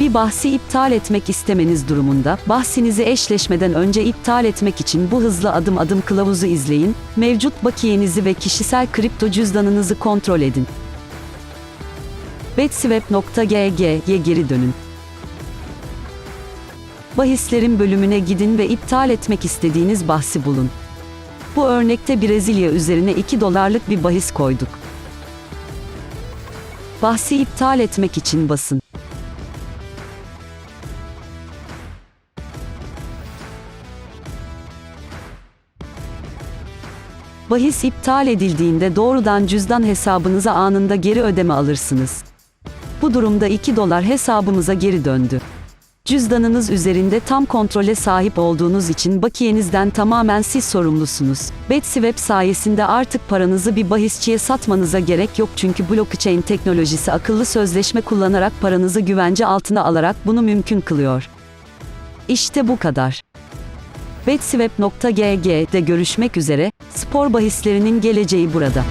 Bir bahsi iptal etmek istemeniz durumunda, bahsinizi eşleşmeden önce iptal etmek için bu hızlı adım adım kılavuzu izleyin, mevcut bakiyenizi ve kişisel kripto cüzdanınızı kontrol edin. betswap.gg'ye geri dönün. Bahislerin bölümüne gidin ve iptal etmek istediğiniz bahsi bulun. Bu örnekte Brezilya üzerine 2 dolarlık bir bahis koyduk. Bahsi iptal etmek için basın. Bahis iptal edildiğinde doğrudan cüzdan hesabınıza anında geri ödeme alırsınız. Bu durumda 2 dolar hesabımıza geri döndü. Cüzdanınız üzerinde tam kontrole sahip olduğunuz için bakiyenizden tamamen siz sorumlusunuz. BetSwap sayesinde artık paranızı bir bahisçiye satmanıza gerek yok çünkü blockchain teknolojisi akıllı sözleşme kullanarak paranızı güvence altına alarak bunu mümkün kılıyor. İşte bu kadar. betswap.gg'de görüşmek üzere, spor bahislerinin geleceği burada.